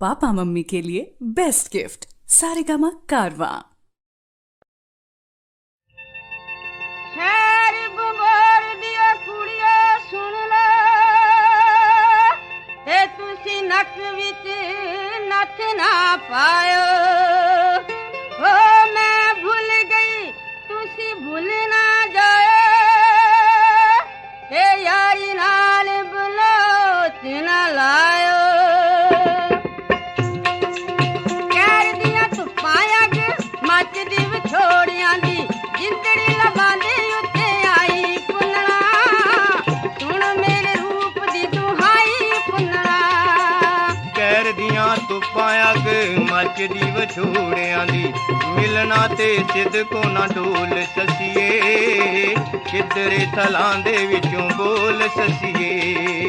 Papa mummy के लिए best gift Saregama कारवा ਸ਼ਹਿਰ ਬੰਗਾਰ ਦੀਆਂ ਕੁੜੀਆਂ ਸੁਣ ਲੈ ਤੇ ਤੁਸੀਂ ਨੱਕ ਵਿੱਚ ਨੱਥ ਨਾ ਪਾਇਓ ਮੱਚਦੀ ਵਿਛੋੜਿਆਂ ਦੀ ਮਿਲਣਾ ਤੇ ਸਿੱਧ ਕੋ ਨਾ ਢੋਲ ਸਸੀਏ। ਕਿਧਰੇ ਥਲਾਂ ਦੇ ਵਿੱਚੋਂ ਬੋਲ ਸਸੀਏ।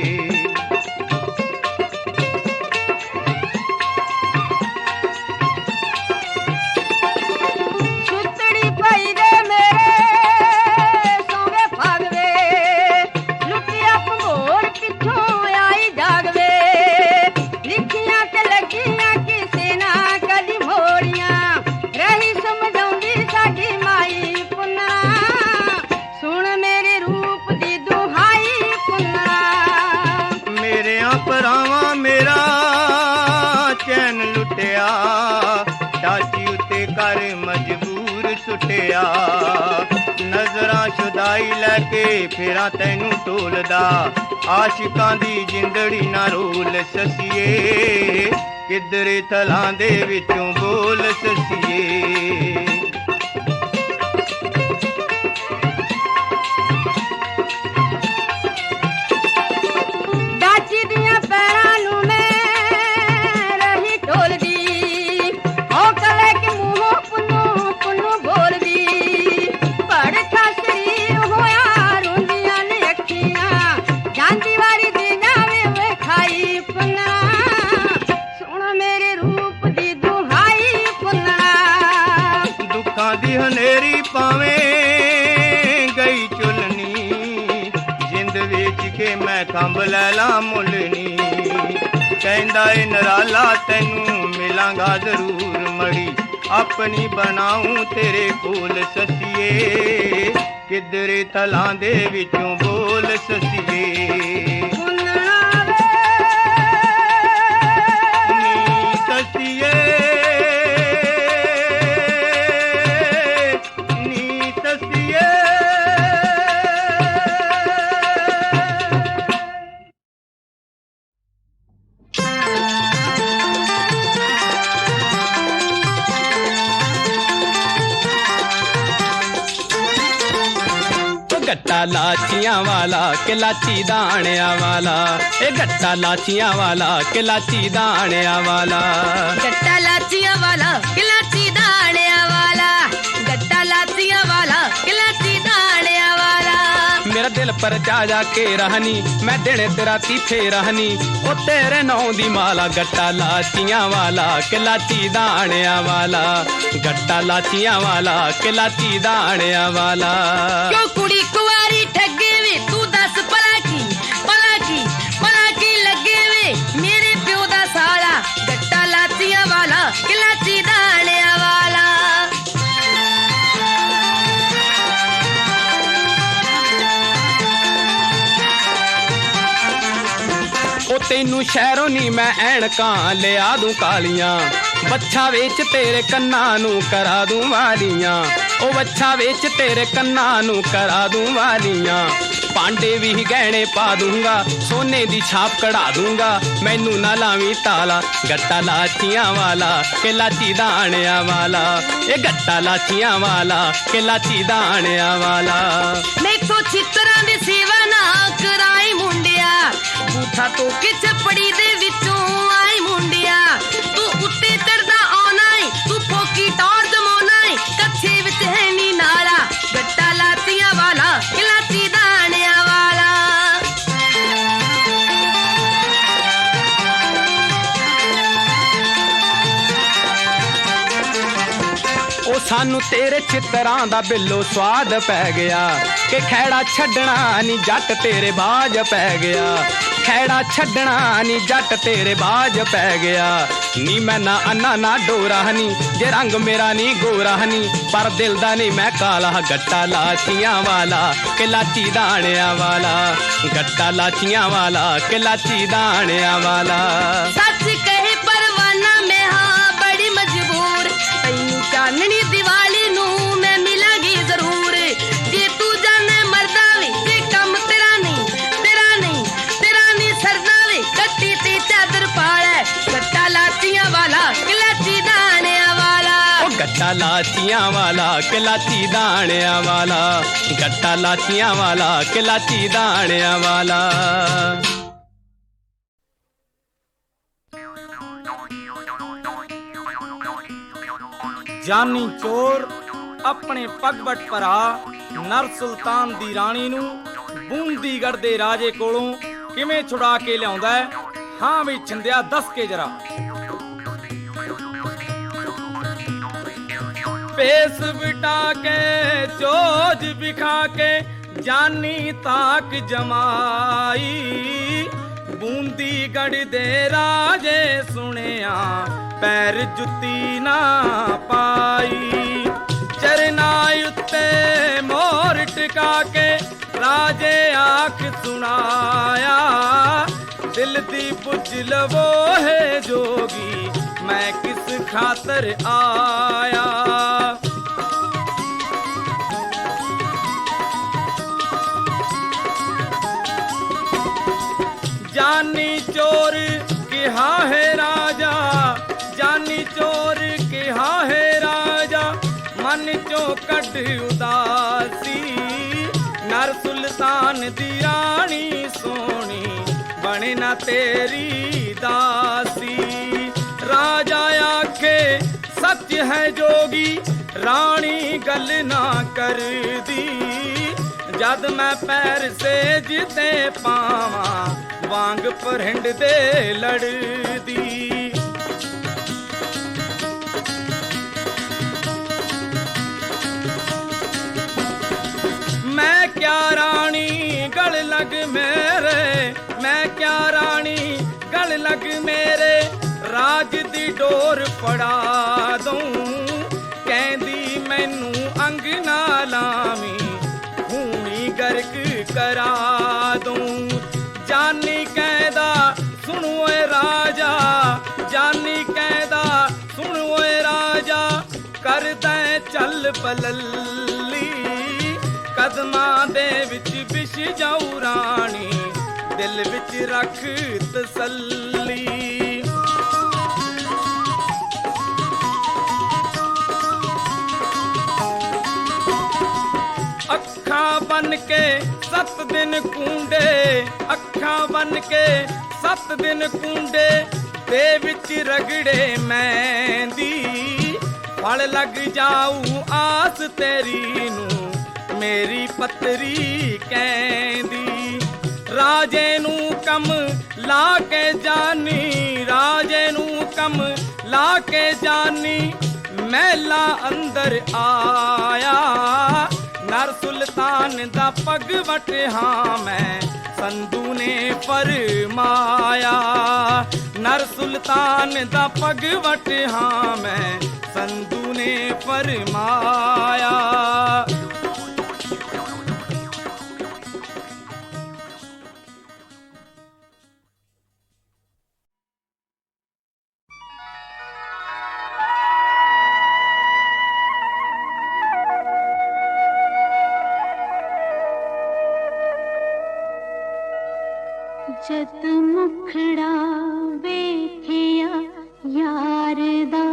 ਸ਼ੁਦਾਈ ਲੈ ਕੇ ਫੇਰਾ ਤੈਨੂੰ ਢੋਲਦਾ। ਆਸ਼ਿਕਾਂ ਦੀ ਜਿੰਦੜੀ ਨਾ ਰੋਲ ਸਸੀਏ। ਕਿਧਰੇ ਥਲਾਂ ਦੇ ਵਿੱਚੋਂ ਬੋਲ ਸਸੀਏ। ਦੁੱਖਾਂ ਦੀ ਹਨੇਰੀ ਪਾਵੇਂ ਗਈ ਚੁਲਨੀ। ਜਿੰਦ ਵੇਚ ਕੇ ਮੈਂ ਕੰਬ ਲੈ ਲਾ ਮੁੱਲਨੀ ਕਹਿੰਦਾ ਏ ਨਰਾਲਾ ਤੈਨੂੰ ਮਿਲਾਂਗਾ ਜ਼ਰੂਰ ਮੜੀ। ਆਪਣੀ ਬਣਾਉਂ ਤੇਰੇ ਕੋਲ ਸਸੀਏ। ਕਿਧਰੇ ਤਲਾਂ ਦੇ ਵਿੱਚੋਂ ਬੋਲ ਸਸੀਏ। ਪੁੰਨਾ ਵੇ ਨੀ ਸਸੀਏ। ਗੱਟਾ ਲਾਚੀਆਂ ਵਾਲਾ ਕਿ ਲਾਚੀ ਦਾਣਿਆਂ ਵਾਲਾ। ਇਹ ਗੱਟਾ ਲਾਚੀਆਂ ਵਾਲਾ ਕਿ ਲਾਚੀ ਦਾਣਿਆਂ ਵਾਲਾ। ਗੱਟਾ ਲਾਚੀਆਂ ਵਾਲਾ ਕਿਲਾਚੀ ਦਾਣਿਆਂ ਵਾਲਾ। ਗੱਟਾ ਲਾਚੀਆਂ ਵਾਲਾ ਕਿਲਾਚੀ ਦਾਣਿਆਂ ਵਾਲਾ। ਮੇਰਾ ਦਿਲ ਪਰ ਜਾ ਜਾ ਕੇ ਰਹਨੀ ਮੈਂ ਦਿਨ ਤੇ ਰਾਤੀ ਫੇਰ ਰਹਨੀ। ਉਹ ਤੇਰੇ ਨਾਂ ਦੀ ਮਾਲਾ ਗੱਟਾ ਲਾਚੀਆਂ ਵਾਲਾ ਕਿ ਲਾਚੀ ਦਾਣਿਆਂ ਵਾਲਾ। ਗੱਟਾ ਲਾਚੀਆਂ ਵਾਲਾ ਕਿ ਲਾਚੀ ਦਾਣਿਆਂ ਵਾਲਾ। ਕਿਉਂ ਕੁੜੀ ਉਹ ਸ਼ਹਿਰੋਂ ਨੀ ਮੈਂ ਐਣਕਾਂ ਲਿਆ ਦੂੰ ਕਾਲੀਆਂ। ਬੱਛਾ ਵੇਚ ਤੇਰੇ ਕੰਨਾਂ ਨੂੰ ਕਰਾ ਦੂੰ ਵਾਲੀਆਂ। ਉਹ ਬੱਛਾ ਵੇਚ ਤੇਰੇ ਕੰਨਾਂ ਨੂੰ ਕਰਾ ਦੂੰ ਵਾਲੀਆਂ। ਪਾਂਡੇ ਵੀ ਗਹਿਣੇ ਪਾ ਦੂੰਗਾ, ਸੋਨੇ ਦੀ ਛਾਪ ਕਢਾ ਦੂੰਗਾ। ਮੈਨੂੰ ਨਾ ਲਾਵੀਂ ਤਾਲਾ, ਗੱਟਾ ਲਾਚੀਆਂ ਵਾਲਾ, ਕਿ ਲਾਚੀ ਦਾਣਿਆਂ ਵਾਲਾ। ਇਹ ਗੱਟਾ ਲਾਚੀਆਂ ਵਾਲਾ, ਕਿ ਲਾਚੀ ਦਾਣਿਆਂ ਵਾਲਾ। ਮੈਥੋਂ ਚਿੱਤਰਾਂ ਦੀ ਸੇਵਾ ਨਾ ਕਰਾਈ ਮੁੰਡਿਆ। ਬੂਠਾ ਤੋਂ ਕਿ ਚੱਪੜੀ ਦੇ ਵਿੱਚੋਂ ਸਾਨੂੰ ਤੇਰੇ ਚਿੱਤਰਾਂ ਦਾ ਬਿੱਲੋ ਸਵਾਦ ਪੈ ਗਿਆ। ਕਿ ਖੈੜਾ ਛੱਡਣਾ ਨਹੀਂ ਜੱਟ ਤੇਰੇ ਬਾਜ ਪੈ ਗਿਆ। ਖੈੜਾ ਛੱਡਣਾ ਨਹੀਂ ਜੱਟ ਤੇਰੇ ਬਾਜ ਪੈ ਗਿਆ। ਨੀ ਮੈਂ ਨਾ ਅੰਨਾ, ਨਾ ਡੋਰਾ ਨੀ ਜੇ ਰੰਗ ਮੇਰਾ ਨਹੀਂ ਗੋਰਾ ਹਨੀ, ਪਰ ਦਿਲ ਦਾ ਨਹੀਂ ਮੈਂ ਕਾਲਾ। ਗੱਟਾ ਲਾਚੀਆਂ ਵਾਲਾ, ਕਿ ਲਾਚੀ ਦਾਣਿਆਂ ਵਾਲਾ। ਗੱਟਾ ਲਾਚੀਆਂ ਵਾਲਾ, ਕਿ ਲਾਚੀ ਦਾਣਿਆਂ ਵਾਲਾ। ਸੱਚ ਗੱਟਾ ਲਾਚੀਆਂ ਵਾਲਾ ਕਿ ਦਾਣਿਆਂ ਵਾਲਾ। ਗੱਟਾ ਲਾਚੀਆਂ ਵਾਲਾ ਕਿ ਦਾਣਿਆਂ ਵਾਲਾ। ਜਾਨੀ ਚੋਰ ਆਪਣੇ ਪਗਵਟ ਭਰਾ ਨਰ ਸੁਲਤਾਨ ਦੀ ਰਾਣੀ ਨੂੰ ਬੂੰਦੀਗੜ ਦੇ ਰਾਜੇ ਕੋਲੋਂ ਕਿਵੇਂ ਛੁਡਾ ਕੇ ਲਿਆਉਂਦਾ ਹੈ? ਹਾਂ ਵੀ ਛਿੰਦਿਆ ਦੱਸ ਕੇ ਜਰਾ। ਪੇਸ ਬਿਟਾ ਕੇ ਚੋਜ ਵਿਖਾ ਕੇ ਜਾਨੀ ਤਾਕ ਜਮਾਈ। ਬੂੰਦੀਗੜ ਦੇ ਰਾਜੇ ਸੁਣਿਆ, ਪੈਰ ਜੁੱਤੀ ਨਾ ਪਾਈ। ਚਰਨਾ ਉੱਤੇ ਮੋਰ ਟਿਕਾ ਕੇ ਰਾਜੇ ਆਖ ਸੁਣਾਇਆ। ਦਿਲ ਦੀ ਪੁੱਛ ਲਵੋ ਹੈ ਜੋਗੀ, ਮੈਂ ਕਿਸ ਖਾਤਰ ਆਇਆ? ਜਾਨੀ ਚੋਰ ਕਿਹਾ ਹੈ ਰਾਜਾ, ਜਾਨੀ ਚੋਰ ਕਿਹਾ ਹੈ ਰਾਜਾ, ਮਨ ਚੋਂ ਕੱਢ ਉਦਾਸੀ, ਨਰ ਸੁਲਤਾਨ ਦੀ ਰਾਣੀ ਸੋ ਬਣੇ ਨਾ ਤੇਰੀ ਦਾਸੀ। ਰਾਜਾ ਆਖੇ, ਸੱਚ ਹੈ ਜੋਗੀ, ਰਾਣੀ ਗੱਲ ਨਾ ਕਰਦੀ। ਜਦ ਮੈਂ ਪੈਰ ਸੇ ਜਿੱਤੇ ਪਾਵਾਂ, ਵਾਂਗ ਪਰਹਿੰਡ ਦੇ ਲੜਦੀ। ਮੈਂ ਕਿਆ ਰਾਣੀ, ਗਲ ਲਗ ਮੇਰੇ ਲਗ ਮੇਰੇ ਰਾਜ ਦੀ ਡੋਰ ਫੜਾ ਦੂੰ ਕਹਿੰਦੀ ਮੈਨੂੰ ਅੰਗ ਨਾ ਲਾਵੀਂ ਹੂਣੀ ਗਰਕ ਕਰਾ ਦੂੰ ਜਾਨੀ ਕਹਿੰਦਾ ਸੁਣੋ ਓਏ ਰਾਜਾ ਜਾਨੀ ਕਹਿੰਦਾ ਸੁਣੋ ਓਏ ਰਾਜਾ ਕਰਦਾ ਚੱਲ ਬਲੱਲੀ ਕਦਮਾਂ ਦੇ ਵਿੱਚ ਵਿਛ ਜਾਊ ਰਾਣੀ ਦਿਲ ਵਿੱਚ ਰੱਖ ਤਸੱਲੀ। ਅੱਖਾਂ ਬਨ ਕੇ ਸੱਤ ਦਿਨ ਕੁੰਡੇ, ਅੱਖਾਂ ਬਨ ਕੇ ਸੱਤ ਦਿਨ ਕੁੰਡੇ, ਦੇ ਵਿੱਚ ਰਗੜੇ ਮੈਂ ਦੀ। ਫਲ ਲੱਗ ਜਾਊ ਆਸ ਤੇਰੀ ਨੂੰ, ਮੇਰੀ ਪਤਰੀ ਕਹਿੰਦੀ ਰਾਜੇ ਨੂੰ ਕੰਮ ਲਾ ਕੇ ਜਾਨੀ, ਰਾਜੇ ਨੂੰ ਕੰਮ ਲਾ ਕੇ ਜਾਨੀ। ਮਹਿਲਾ ਅੰਦਰ ਆਇਆ, ਨਰ ਸੁਲਤਾਨ ਦਾ ਪੱਗ ਵਟਿਆ ਮੈਂ ਸੰਧੂ ਨੇ ਫਰਮਾਇਆ। ਨਰ ਸੁਲਤਾਨ ਦਾ ਪਗ ਵਟਿਆ ਮੈਂ ਸੰਧੂ ਨੇ ਫਰਮਾਇਆ। ਜਦ ਮੁਖੜਾ ਵੇਖਿਆ ਯਾਰ ਦਾ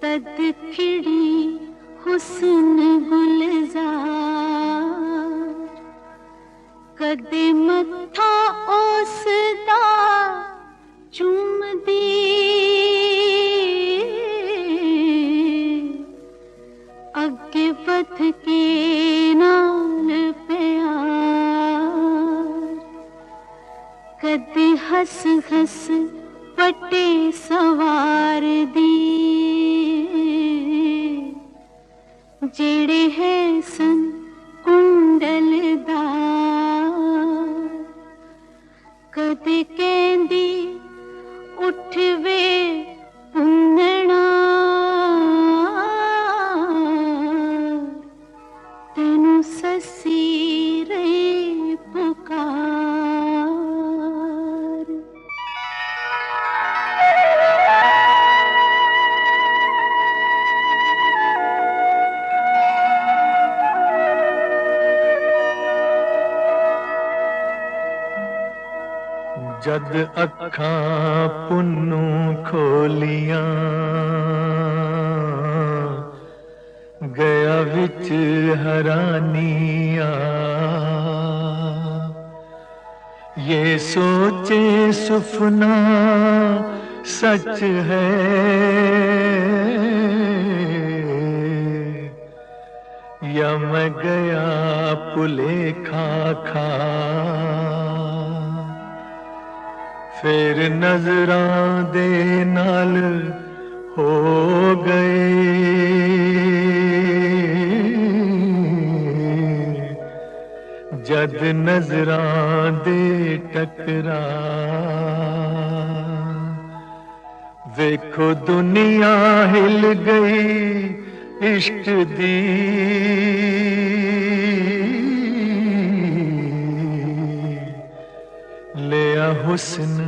ਤਦ ਖਿੜੀ ਹੁਸਨ ਗੁਲਜ਼ਾਰ। ਕਦੇ ਮੱਥਾ के हस हस पटे सवार दी जेड़े है सन ਜਦ ਅੱਖਾਂ ਪੁੰਨੂ ਖੋਲੀਆਂ ਗਿਆ ਵਿੱਚ ਹਰਾਨੀਆਂ ਇਹ ਸੋਚੇ ਸੁਪਨਾ ਸੱਚ ਹੈ या मैं गया भुलेखा खा ਫਿਰ ਨਜ਼ਰਾਂ ਦੇ ਨਾਲ ਹੋ ਗਏ ਜਦ ਨਜ਼ਰਾਂ ਦੇ ਟਕਰਾ ਵੇਖੋ ਦੁਨੀਆ ਹਿਲ ਗਈ ਇਸ਼ਕ ਦੀ ਲਿਆ ਹੁਸਨ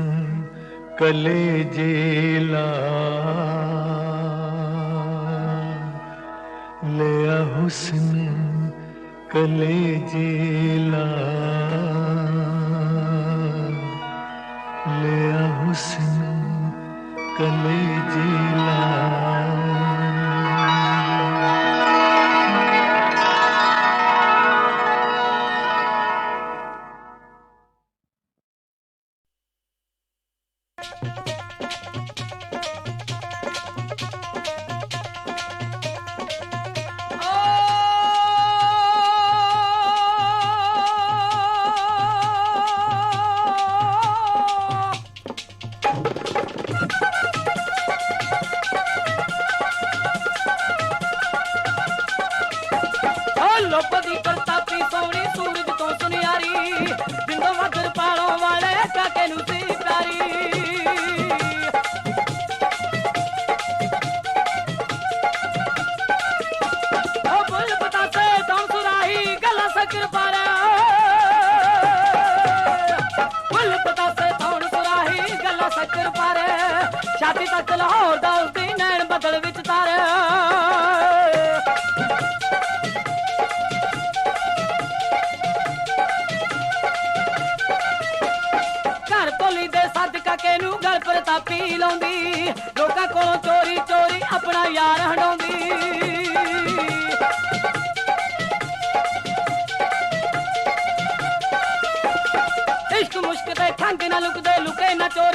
ਕਲੇ ਜੇਲਾ ਲਿਆ ਹੁਸਨ ਕਲੇ ਜੇਲਾ ਲਿਆ ਹੁਸਨ ਕਲੇ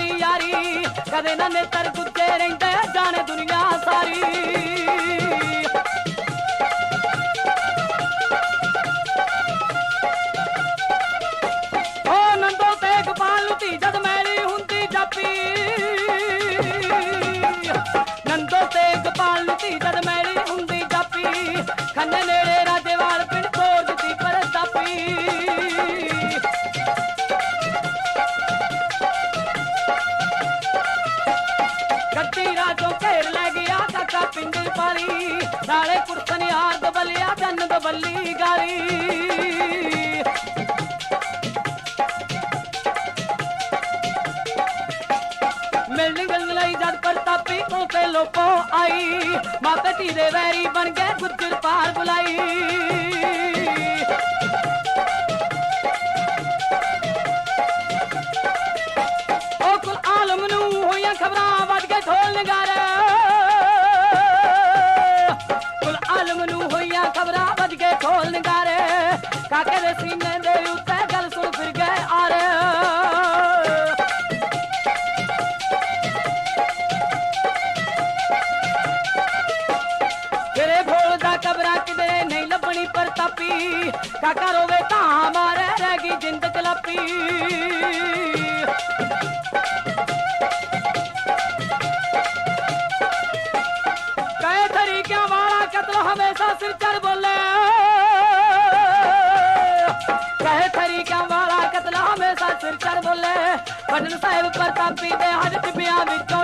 ਲੁਕੇ ਯਾਰੀ ਕਦੇ ਨਾ ਨੇਤਰ ਗੁੱਜੇ ਪਾਲੀ ਨਾਲੇ ਕੁਰਤਨ ਯਾਰ ਦਬਲਿਆ ਜਨ ਦਬਲੀ ਗਾਲੀ ਮਿਲਣ ਗੰਗ ਲਈ ਜਦ ਪ੍ਰਤਾਪੀ ਤੋਂ ਤੇ ਲੋਪੋ ਆਈ। ਮਾਪੇ ਧੀ ਦੇ ਵੈਰੀ ਬਣ ਗਏ ਗੁੱਜਰ ਪਾਰ ਬੁਲਾਈ। ਉਹ ਹੋਈਆਂ ਖਬਰਾਂ ਵੱਜ ਕੇ ਢੋਲ ਨਗਾਰਾ। ਕਾਕੇ ਸੀਨੇ ਦੇ ਉੱਤੇ ਗੱਲ ਸੁਣ ਫਿਰ ਗਏ ਆਰੇ। ਤੇਰੇ ਭੋਲ ਦਾ ਕਬਰਾਂ ਕਿਤੇ ਨਹੀਂ ਲੱਭਣੀ ਪ੍ਰਤਾਪੀ ਕਾਕਾ ਰੋਵੇ ਤਾਂ ਮਾਰੇ ਰਹਿ ਗਈ ਜਿੰਦ ਚਲਾਪੀ ਪੰਜਾਬੀ ਦੇ ਹਰ ਜਬਿਆਂ ਵਿੱਚੋਂ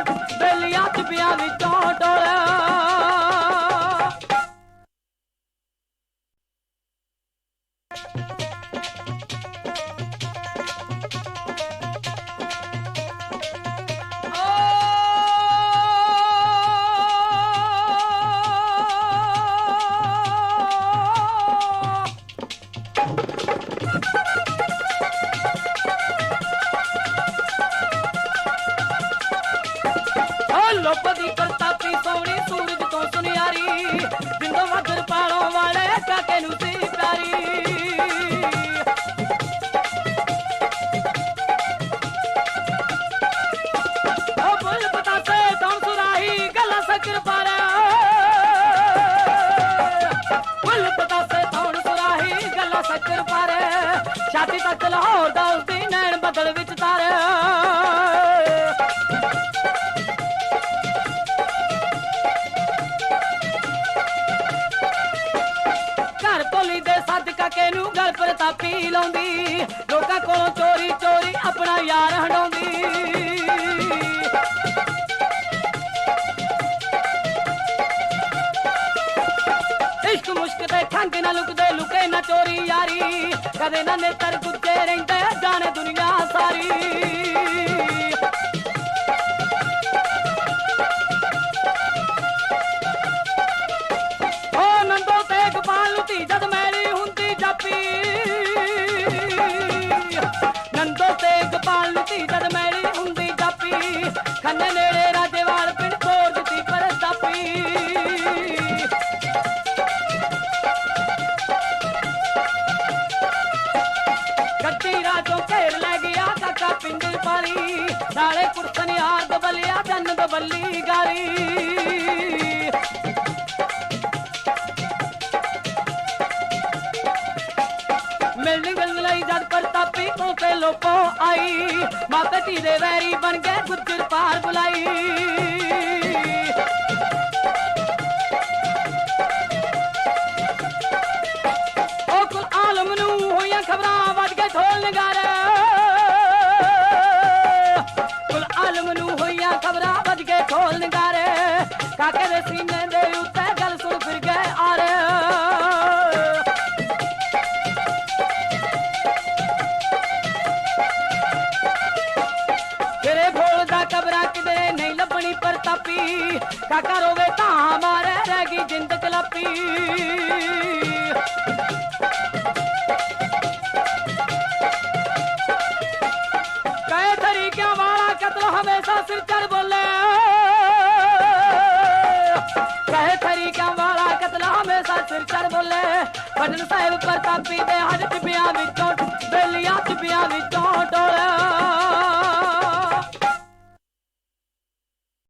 ਯਾਰੀ ਕਦੇ ਨਾ ਪ੍ਰਤਾਪੀ ਤੋਂ ਆਈ। ਮਾਪੇ ਧੀ ਦੇ ਵੈਰੀ ਬਣ ਗਏ ਗੁੱਜਰ ਪਾਰ ਬੁਲਾਈ। ਉਹ ਕੁਲ ਆਲਮ ਨੂੰ ਹੋਈਆਂ ਖਬਰਾਂ ਵੱਜ ਕੇ ਢੋਲ ਨਗਾਰੇ। ਕੁਲ ਆਲਮ ਨੂੰ ਹੋਈਆਂ ਖਬਰਾਂ ਵੱਜ ਕੇ ਢੋਲ ਨਗਾਰੇ। ਕਾਕੇ ਦੇ ਸੀਨੇ ਕਾਕਾ ਰੋਵੇ ਤਾਂ ਮਾਰੇ ਰਹਿ ਗਈ ਜਿੰਦ ਕਲਾਪੀ। ਕਹੇ ਤਰੀਕਿਆਂ ਵਾਲਾ ਕਤਲ ਹਮੇਸ਼ਾ ਸਿਰ ਚੜ ਬੋਲੇ। ਕਹੇ ਤਰੀਕਿਆਂ ਵਾਲਾ ਕਤਲ ਹਮੇਸ਼ਾ ਸਿਰ ਚੜ ਬੋਲੇ। ਭਜਨ ਸਾਹਿਬ ਪ੍ਰਤਾਪੀ ਦੇ ਹੱਥ ਟਿਬਿਆਂ ਵਿੱਚੋਂ, ਬੇਲੀਆਂ ਟਿਬਿਆਂ ਵਿੱਚੋਂ